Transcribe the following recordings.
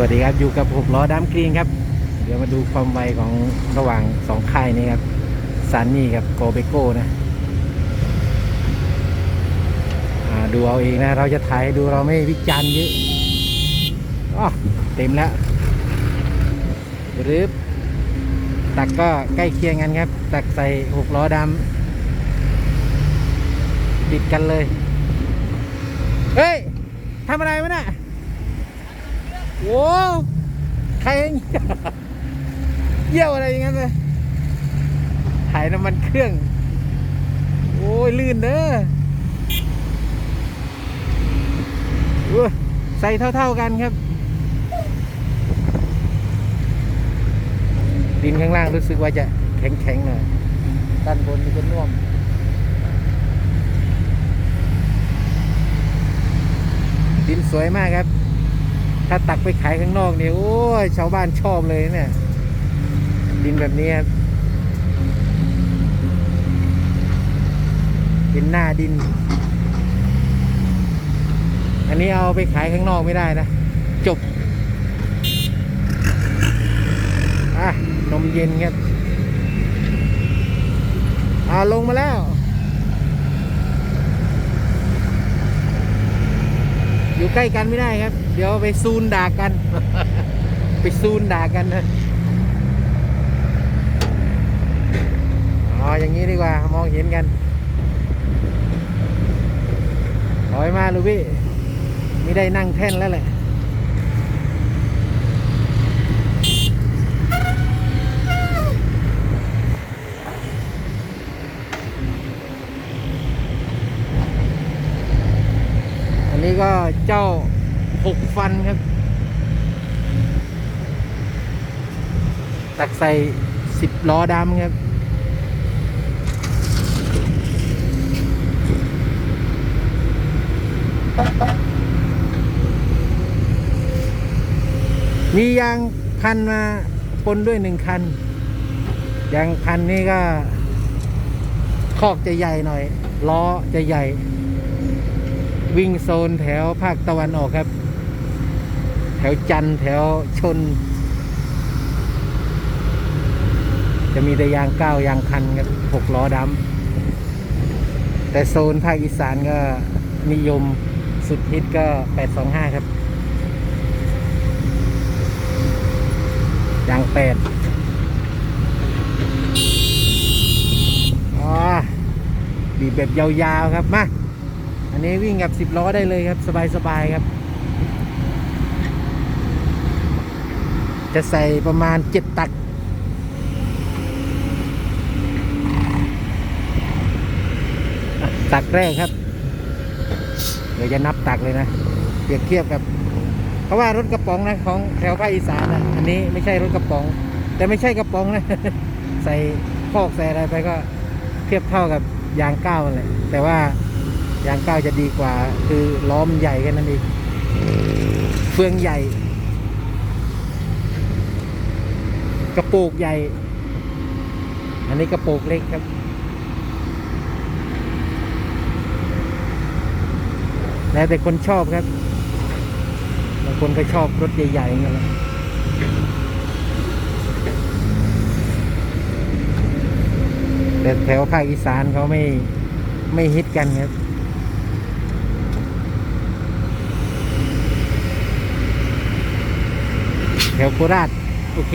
วัสดีครับ อยู่กับหกล้อดากรีนครับ เดี๋ยวมาดูความไวของระหว่างสองค่ายนี้ครับซันนี่กับโกเบโก้นะดูเอาเองนะ เราจะถ่ายดูเราไม่วิจารณ์เยอะอ๋อเต็มแล้วหรือตักก็ใกล้เคียงกันครับ ตักใส่หกล้อดำบิดกันเลย เฮ้ยทำอะไรวะน่ะ โว้ใครเยี่ยวอะไรอย่างนั้นเลยถ่ายน้ำมันเครื่อง โอ้ยลื่นเด้อโอ้ยใส่เท่าๆกันครับ ดินข้างล่างรู้สึกว่าจะแข็งๆหน่อยด้านบนนี่จะน่วมดินสวยมากครับ ถ้าตักไปขายข้างนอกเนี่ยโอ้ยชาวบ้านชอบเลยเนี่ย ดินแบบนี้ครับเป็นหน้าดิน อันนี้เอาไปขายข้างนอกไม่ได้นะ จบ อะ นมเย็นครับ อ่าลงมาแล้ว อยู่ใกล้กันไม่ได้ครับ เดี๋ยวไปซูนด่ากัน ไปซูนด่ากันนะอ๋ออย่างนี้ดีกว่ามองเห็นกันถอยมาลูกพี่ไม่ได้นั่งแท่นแล้วแหละ อันนี้ก็เจ้าห กฟันครับ ตักใส่สิบล้อดำครับมียางพันมาปนด้วยหนึ่งคัน ยางพันนี่ก็ คอกจะใหญ่หน่อย ล้อจะใหญ่ วิ่งโซนแถวภาคตะวันออกครับ แถวจันแถวชน จะมีแต่ยางเก้ายางคันครับหกล้อดำแต่โซนภาคอีสานก็นิยมสุดฮิตก็ 825 ครับ ยางแปดบีบแบบยาวๆครับมาอันนี้วิ่งกับสิบล้อได้เลยครับ สบายๆครับ จะใส่ประมาณเจ็ดตัก ตักแรกครับ เดี๋ยวจะนับตักเลยนะเปรียบเทียบกับ เพราะว่ารถกระป๋องนะของแถวภาคอีสานนะอันนี้ไม่ใช่รถกระป๋อง แต่ไม่ใช่กระป๋องนะ ใส่พอกใส่อะไรไปก็เทียบเท่ากับยางก้าวนั่นแหละแต่ว่ายางก้าวจะดีกว่า คือล้อมใหญ่แค่นั้นเองเฟืองใหญ่ ก ระโปรงใหญ่ อันนี้กระโปรงเล็กครับ แล้วแต่คนชอบครับบางคนก็ชอบรถใหญ่ๆอย่างเงี้ยแต่แถวภาคอีสานเขาไม่ไม่ฮิตกันครับแถวโคราชโอเค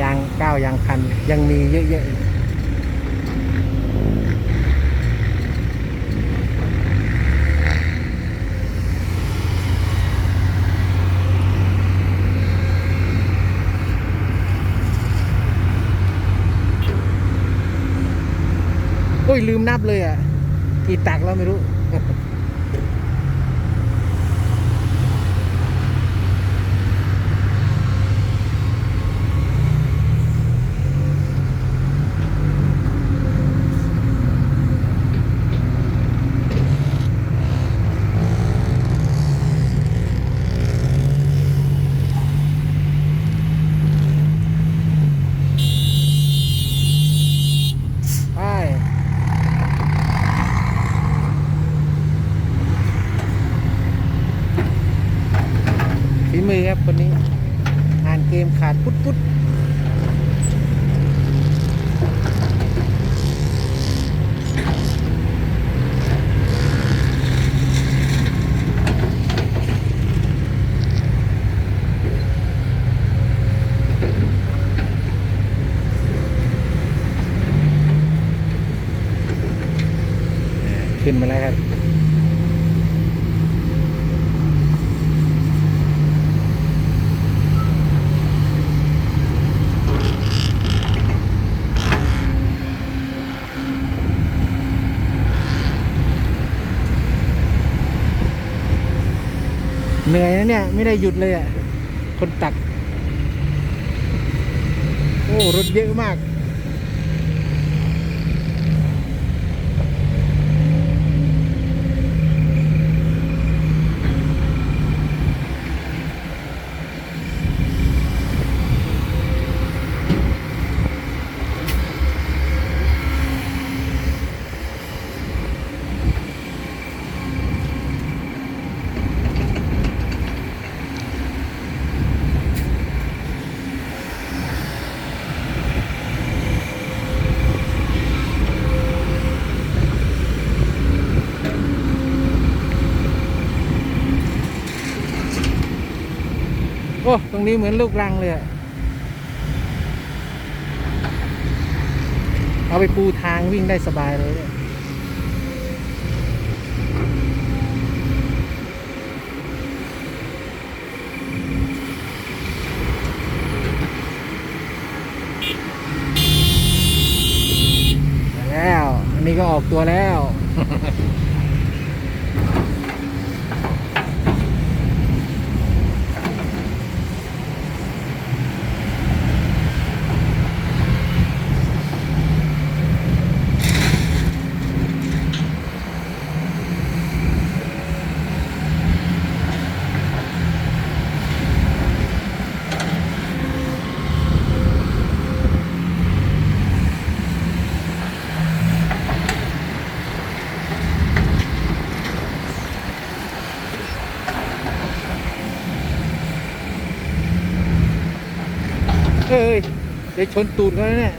ยางเก้ายางคัน ยังมีเยอะๆอีกโอ้ยลืมนับเลยอะ กี่ตักแล้วไม่รู้ ไป วันนี้ อ่านเก มขาดปุ๊ดปุ๊ดขึ้นมาแล้วครับ เหนื่อยนะเนี่ย ไม่ได้หยุดเลยอะ คนตัก โอ้ รถเยอะมาก โอ้ ตรงนี้เหมือนลูกรังเลย เอาไปปูทางวิ่งได้สบายเลยเนี่ยแล้ว อันนี้ก็ออกตัวแล้ว เอ้ยเดี๋ยวชนตูดเขาเนี่ย